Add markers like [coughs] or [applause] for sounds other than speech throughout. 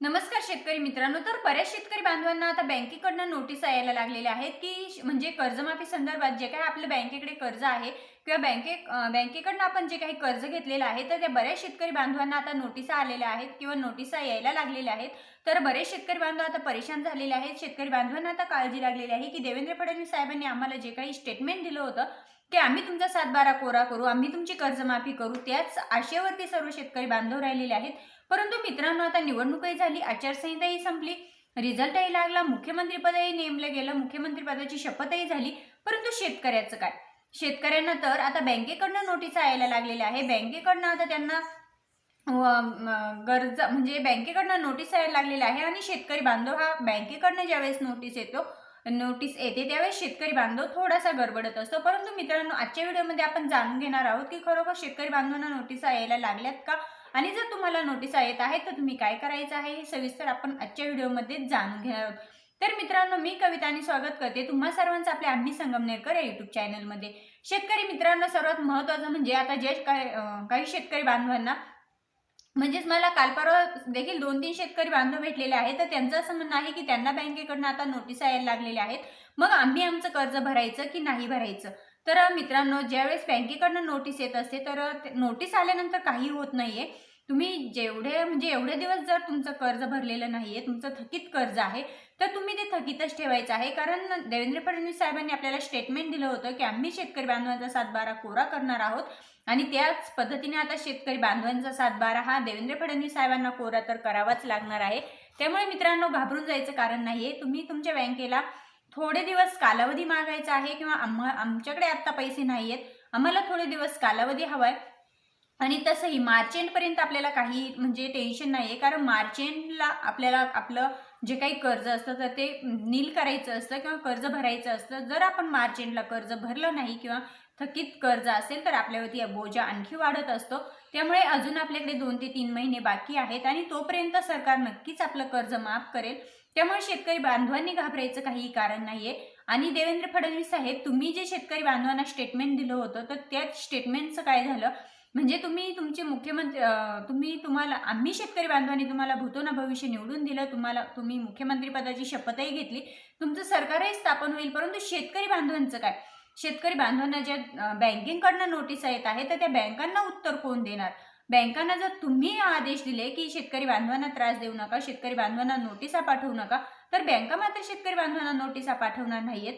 नमस्कार शेतकरी मित्रांनो तर बऱ्याच शेतकरी बांधवांना आता बँकेकडनं नोटीस यायला लागलेल्या आहेत की म्हणजे कर्जमाफी संदर्भात जे काही आपलं बँकेकडे कर्ज आहे किंवा बँके बँकेकडनं आपण जे काही कर्ज घेतलेलं आहे तर त्या बऱ्याच शेतकरी बांधवांना आता नोटिसा आलेल्या आहेत किंवा नोटिसा यायला लागलेल्या आहेत. तर बरेच शेतकरी बांधव आता परेशान झालेले आहेत. शेतकरी बांधवांना आता काळजी लागलेली आहे की देवेंद्र फडणवीस साहेबांनी आम्हाला जे काही स्टेटमेंट दिलं होतं की आम्ही तुमचा सातबारा कोरा करू आम्ही तुमची कर्जमाफी करू त्याच आशेवरती सर्व शेतकरी बांधव राहिलेले आहेत. परंतु मित्रांनो आता निवडणूकही झाली आचारसंहिताही संपली. रिझल्टही लागला मुख्यमंत्रीपदही नेमलं गेलं मुख्यमंत्रीपदाची शपथही झाली. परंतु शेतकऱ्याचं काय? शेतकऱ्यांना तर आता बँकेकडनं नोटीस यायला लागलेल्या आहे. बँकेकडनं आता त्यांना गरज म्हणजे बँकेकडनं नोटीस यायला लागलेली आहे आणि शेतकरी बांधव हा बँकेकडनं ज्यावेळेस नोटीस येतो नोटीस येते त्यावेळेस शेतकरी बांधव थोडासा गडबडत असतो. परंतु मित्रांनो आजच्या व्हिडिओमध्ये आपण जाणून घेणार आहोत की खरोखर शेतकरी बांधवांना नोटीस यायला लागल्यात का? आणि जर तुम्हाला नोटीस येत आहे तर तुम्ही काय करायचं आहे? हे सविस्तर आपण आजच्या व्हिडिओमध्ये जाणून घेणार आहोत. तर मित्रांनो मी कविता आणि स्वागत करते तुम्हा सर्वांचं आपल्या आम्ही संगमनेरकर या युट्यूब चॅनलमध्ये शेतकरी मित्रांनो सर्वात महत्त्वाचं म्हणजे आता जे काही काही शेतकरी बांधवांना म्हणजेच मला काल परवा देखील दोन तीन शेतकरी बांधव भेटलेले आहेत तर त्यांचं असं म्हणणं आहे की त्यांना बँकेकडनं आता नोटीस यायला लागलेल्या आहेत. मग आम्ही आमचं कर्ज भरायचं की नाही भरायचं? तर मित्रांनो ज्यावेळेस बँकेकडनं नोटीस येत असते तर ते- नोटीस आल्यानंतर काही होत नाहीये. तुम्ही जेवढे म्हणजे एवढे दिवस जर तुमचं कर्ज भरलेलं नाहीये तुमचं थकीत कर्ज आहे तर तुम्ही ते थकीतच ठेवायचं आहे. कारण देवेंद्र फडणवीस साहेबांनी आपल्याला स्टेटमेंट दिलं होतं की आम्ही शेतकरी बांधवांचा सातबारा कोरा करणार आहोत. आणि त्याच पद्धतीने आता शेतकरी बांधवांचा सातबारा हा देवेंद्र फडणवीस साहेबांना कोरा तर करावाच लागणार आहे. त्यामुळे मित्रांनो घाबरून जायचं कारण नाहीये. तुम्ही तुमच्या बँकेला थोडे दिवस कालावधी मागायचा आहे किंवा आम्हा आमच्याकडे आत्ता पैसे नाही आहेत आम्हाला थोडे दिवस कालावधी हवाय. आणि तसंही मार्च एंडपर्यंत आपल्याला काही म्हणजे टेन्शन नाही आहे कारण मार्च एंडला आपल्याला आपलं जे काही कर्ज असतं तर ते नील करायचं असतं किंवा कर्ज भरायचं असतं. जर आपण मार्च एंडला कर्ज भरलं नाही किंवा थकीत कर्ज असेल तर आपल्यावरती बोजा आणखी वाढत असतो. त्यामुळे अजून आपल्याकडे दोन ते तीन महिने बाकी आहेत आणि तोपर्यंत सरकार नक्कीच आपलं कर्ज माफ करेल. त्यामुळे शेतकरी बांधवांनी घाबरायचं काही कारण नाहीये. आणि देवेंद्र फडणवीस साहेब तुम्ही जे शेतकरी बांधवांना स्टेटमेंट दिलं होतं तर त्या स्टेटमेंटचं काय झालं? म्हणजे तुम्ही तुमचे मुख्यमंत्री तुम्ही तुम्हाला आम्ही शेतकरी बांधवांनी तुम्हाला भूतोना भविष्य निवडून दिलं तुम्हाला तुम्ही मुख्यमंत्री पदाची शपथही घेतली. तुमचं सरकारही स्थापन होईल परंतु शेतकरी बांधवांचं काय? शेतकरी बांधवांना ज्या बँकिंगकडनं नोटीस येत आहे तर त्या बँकांना उत्तर कोण देणार? बँकांना जर तुम्ही आदेश दिले की शेतकरी बांधवांना त्रास देऊ नका शेतकरी बांधवांना नोटिसा पाठवू नका तर बँका मात्र शेतकरी बांधवांना नोटिसा पाठवणार नाहीयेत.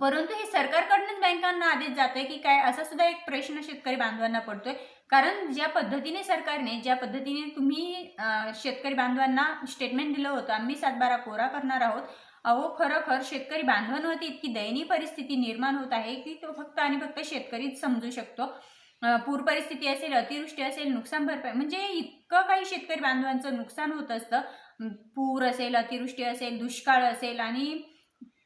परंतु हे सरकारकडूनच बँकांना आदेश जातोय की काय असा सुद्धा एक प्रश्न शेतकरी बांधवांना पडतोय. कारण ज्या पद्धतीने सरकारने ज्या पद्धतीने तुम्ही शेतकरी बांधवांना स्टेटमेंट दिलं होतं आम्ही सातबारा कोरा करणार आहोत. अहो खरोखर शेतकरी बांधवांवरती इतकी दयनीय परिस्थिती निर्माण होत आहे की तो फक्त आणि फक्त शेतकरीच समजू शकतो. पूर परिस्थिती असेल अतिवृष्टी असेल नुकसान भरपाई म्हणजे इतकं काही शेतकरी बांधवांचं नुकसान होत असतं. पूर असेल अतिवृष्टी असेल दुष्काळ असेल आणि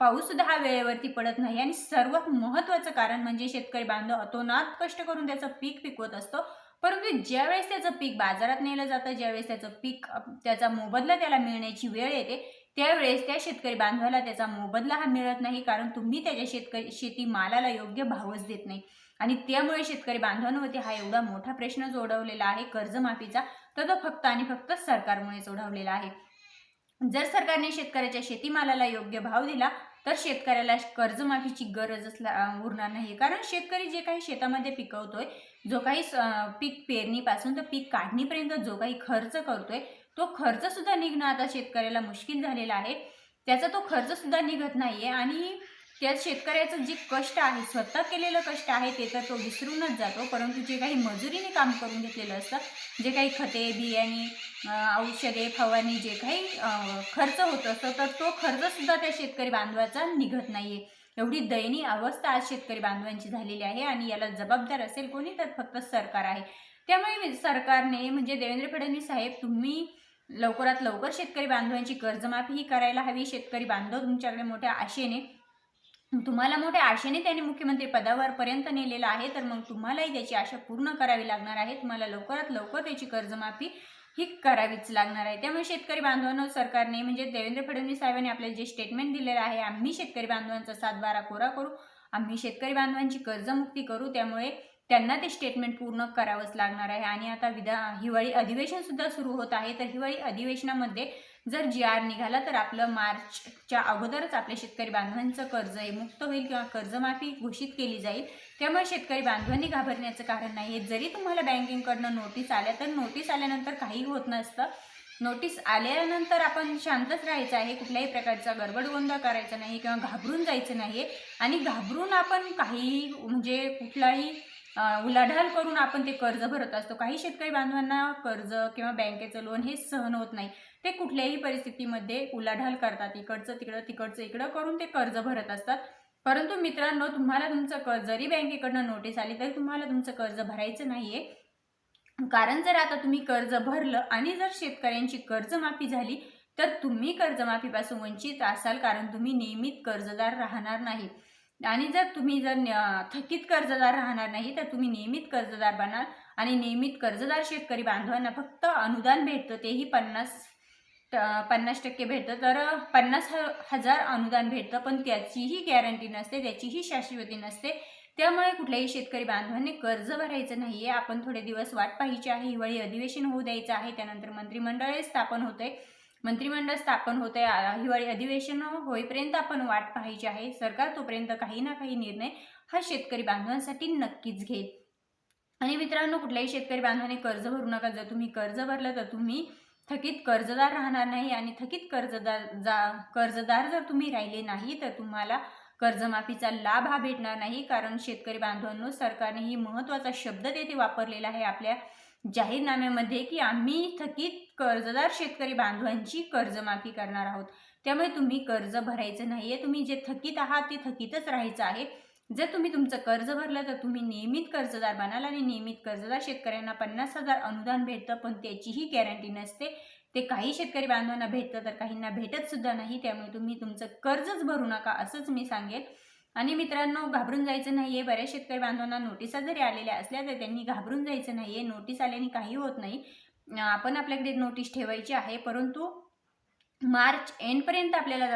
पाऊस सुद्धा हा वेळेवरती पडत नाही. आणि सर्वात महत्त्वाचं कारण म्हणजे शेतकरी बांधव अतोनात कष्ट करून त्याचं पीक पिकवत असतो. परंतु ज्यावेळेस त्याचं पीक बाजारात नेलं जातं ज्यावेळेस त्याचं पीक त्याचा मोबदला त्याला मिळण्याची वेळ येते त्यावेळेस त्या शेतकरी बांधवाला त्याचा मोबदला हा मिळत नाही कारण तुम्ही त्याच्या शेतकरी शेती मालाला योग्य भावच देत नाही. आणि त्यामुळे शेतकरी बांधवांवरती हा एवढा मोठा प्रश्न जो ओढवलेला आहे कर्जमाफीचा तर तो फक्त आणि फक्त सरकारमुळेच ओढवलेला आहे. जर सरकारने शेतकऱ्याच्या शेतीमालाला योग्य भाव दिला तर शेतकऱ्याला कर्जमाफीची गरजच असला उरणार नाही कारण शेतकरी जे काही शेतामध्ये पिकवतोय जो काही पीक पेरणीपासून तर पीक काढणीपर्यंत जो काही खर्च करतोय तो खर्च सुद्धा निघणं आता शेतकऱ्याला मुश्किल झालेला आहे. त्याचा तो खर्च सुद्धा निघत आहे आणि त्या शेतकऱ्याचं जे कष्ट आहे स्वतः केलेलं कष्ट आहे ते तर तो विसरूनच जातो. परंतु जे काही मजुरीने काम करून घेतलेलं असतं जे काही खते बियाणे औषधे फवारणी जे काही खर्च होत असतो तर तो खर्चसुद्धा त्या शेतकरी बांधवाचा निघत नाही आहे एवढी दयनीय अवस्था आज शेतकरी बांधवांची झालेली आहे आणि याला जबाबदार असेल कोणी तर फक्त सरकार आहे. त्यामुळे सरकारने म्हणजे देवेंद्र फडणवीस साहेब तुम्ही लवकरात लवकर शेतकरी बांधवांची कर्जमाफी ही करायला हवी. शेतकरी बांधव तुमच्याकडे मोठ्या आशेने तुम्हाला मोठ्या आशेने त्यांनी मुख्यमंत्री पदावर पर्यंत नेलेलं आहे. तर मग तुम्हालाही त्याची आशा पूर्ण करावी लागणार आहे. तुम्हाला लवकरात लवकर त्याची कर्जमाफी ही करावीच लागणार आहे. त्यामुळे शेतकरी बांधवांना सरकारने म्हणजे देवेंद्र फडणवीस साहेबांनी आपल्याला जे स्टेटमेंट दिलेलं आहे आम्ही शेतकरी बांधवांचा सातबारा कोरा करू आम्ही शेतकरी बांधवांची कर्जमुक्ती करू. त्यामुळे त्यांना ते स्टेटमेंट पूर्ण करावंच लागणार आहे. आणि आता विधा हिवाळी अधिवेशन सुद्धा सुरू होत आहे. तर हिवाळी अधिवेशनामध्ये जर जी आर निघाला तर आपलं मार्चच्या अगोदरच आपल्या शेतकरी बांधवांचं कर्ज हे मुक्त होईल किंवा कर्जमाफी घोषित केली जाईल. त्यामुळे शेतकरी बांधवांनी घाबरण्याचं कारण नाही आहे जरी तुम्हाला बँकिंगकडनं नोटीस आल्या तर नोटीस आल्यानंतर काही होत नसतं. नोटीस आल्यानंतर आपण शांतच राहायचं आहे. कुठल्याही प्रकारचा गडबड गोंधळ करायचा नाही किंवा घाबरून जायचं नाही आणि घाबरून आपण काही म्हणजे कुठलाही उलाढाल करून आपण ते कर्ज भरत असतो. काही शेतकरी बांधवांना कर्ज किंवा बँकेचं लोन हे सहन होत नाही. ते कुठल्याही परिस्थितीमध्ये उलाढाल करतात. इकडचं तिकडं तिकडचं इकडं करून ते कर्ज भरत असतात. परंतु मित्रांनो तुम्हाला तुमचं कर्ज जरी बँकेकडनं नोटीस आली तरी तुम्हाला तुमचं कर्ज भरायचं नाहीये. कारण जर आता तुम्ही कर्ज भरलं आणि जर शेतकऱ्यांची कर्जमाफी झाली तर तुम्ही कर्जमाफीपासून वंचित असाल कारण तुम्ही नियमित कर्जदार राहणार नाही. आणि जर तुम्ही जर न- थकीत कर्जदार राहणार नाही तर तुम्ही नियमित कर्जदार बनाल. आणि नियमित कर्जदार शेतकरी बांधवांना फक्त अनुदान भेटतं तेही पन्नास ट- पन्नास टक्के भेटतं. तर पन्नास ह हजार अनुदान भेटतं पण त्याचीही गॅरंटी नसते त्याचीही शाश्वती नसते. त्यामुळे कुठल्याही शेतकरी बांधवांनी कर्ज भरायचं नाही आहे आपण थोडे दिवस वाट पाहायची आहे हिवाळी अधिवेशन होऊ द्यायचं आहे त्यानंतर मंत्रिमंडळ स्थापन होते मंत्रिमंडळ स्थापन होते. हिवाळी अधिवेशन होईपर्यंत आपण वाट पाहायची आहे. सरकार तोपर्यंत काही ना काही निर्णय हा शेतकरी बांधवांसाठी नक्कीच घेईल. आणि मित्रांनो कुठल्याही शेतकरी बांधवाने कर्ज भरू नका. जर तुम्ही कर्ज भरलं तर तुम्ही थकीत कर्जदार राहणार नाही आणि थकीत कर्जदार जा कर्जदार जर तुम्ही राहिले नाही तर तुम्हाला कर्जमाफीचा लाभ हा भेटणार नाही. कारण शेतकरी बांधवांनो सरकारने ही महत्त्वाचा शब्द तेथे वापरलेला आहे. आपल्या जाहीरनाम्यामध्ये की आम्ही थकीत कर्जदार शेतकरी बांधवांची कर्जमाफी करणार आहोत. त्यामुळे तुम्ही कर्ज भरायचं नाही आहे तुम्ही जे थकीत आहात ते थकीतच राहायचं आहे. जर तुम्ही तुमचं कर्ज भरलं तर तुम्ही नियमित कर्जदार बनाल आणि नियमित कर्जदार शेतकऱ्यांना पन्नास हजार अनुदान भेटतं पण त्याचीही गॅरंटी नसते. ते काही शेतकरी बांधवांना भेटतं तर काहींना भेटत सुद्धा नाही. त्यामुळे तुम्ही तुमचं कर्जच भरू नका असंच मी सांगेल आणि मित्रांनो घाबरून जायचं नाहीये. बऱ्याच शेतकरी बांधवांना नोटिसा जरी आलेल्या असल्या तर त्यांनी घाबरून जायचं नाहीये. नोटीस आल्याने काही होत नाही. आपण आपल्याकडे नोटीस ठेवायची आहे. परंतु मार्च एंडपर्यंत आपल्याला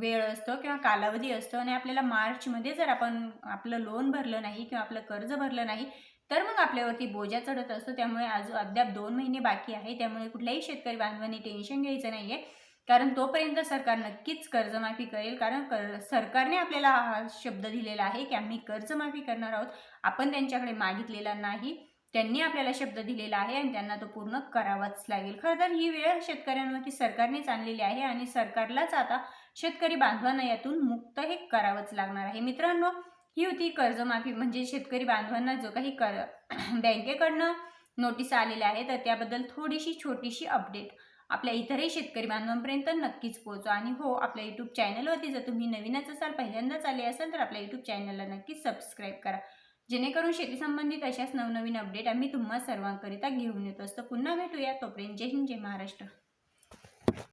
वेळ असतो किंवा कालावधी असतो आणि आपल्याला मार्चमध्ये जर आपण आपलं लोन भरलं नाही किंवा आपलं कर्ज भरलं नाही तर मग आपल्यावरती बोजा चढत असतो. त्यामुळे आज अद्याप दोन महिने बाकी आहे. त्यामुळे कुठल्याही शेतकरी बांधवांनी टेन्शन घ्यायचं नाही आहे कारण तोपर्यंत सरकार नक्कीच कर्जमाफी करेल. कारण कर सरकारने आपल्याला हा शब्द दिलेला आहे की आम्ही कर्जमाफी करणार आहोत. आपण त्यांच्याकडे मागितलेला नाही. त्यांनी आपल्याला शब्द दिलेला आहे आणि त्यांना तो पूर्ण करावाच लागेल. खरं तर ही वेळ शेतकऱ्यांवरती सरकारनेच आणलेली आहे आणि सरकारलाच आता शेतकरी बांधवांना यातून मुक्त हे करावंच लागणार आहे. मित्रांनो ही होती कर्जमाफी म्हणजे शेतकरी बांधवांना जो काही कर [coughs] बँकेकडनं नोटीस आलेल्या आहे तर त्याबद्दल थोडीशी छोटीशी अपडेट. आपल्या इतरही शेतकरी बांधवांपर्यंत नक्कीच पोहोचवा. आणि हो आपल्या यूट्यूब चॅनलवरती जर तुम्ही नवीनच असाल पहिल्यांदाच आले असाल तर आपल्या यूट्यूब चॅनलला नक्कीच सबस्क्राईब करा. जेणेकरून शेती संबंधित अशाच नवनवीन अपडेट आम्ही तुम्हा सर्वांकरिता घेऊन येत असतो. पुन्हा भेटूया. तोपर्यंत जय हिंद जय महाराष्ट्र.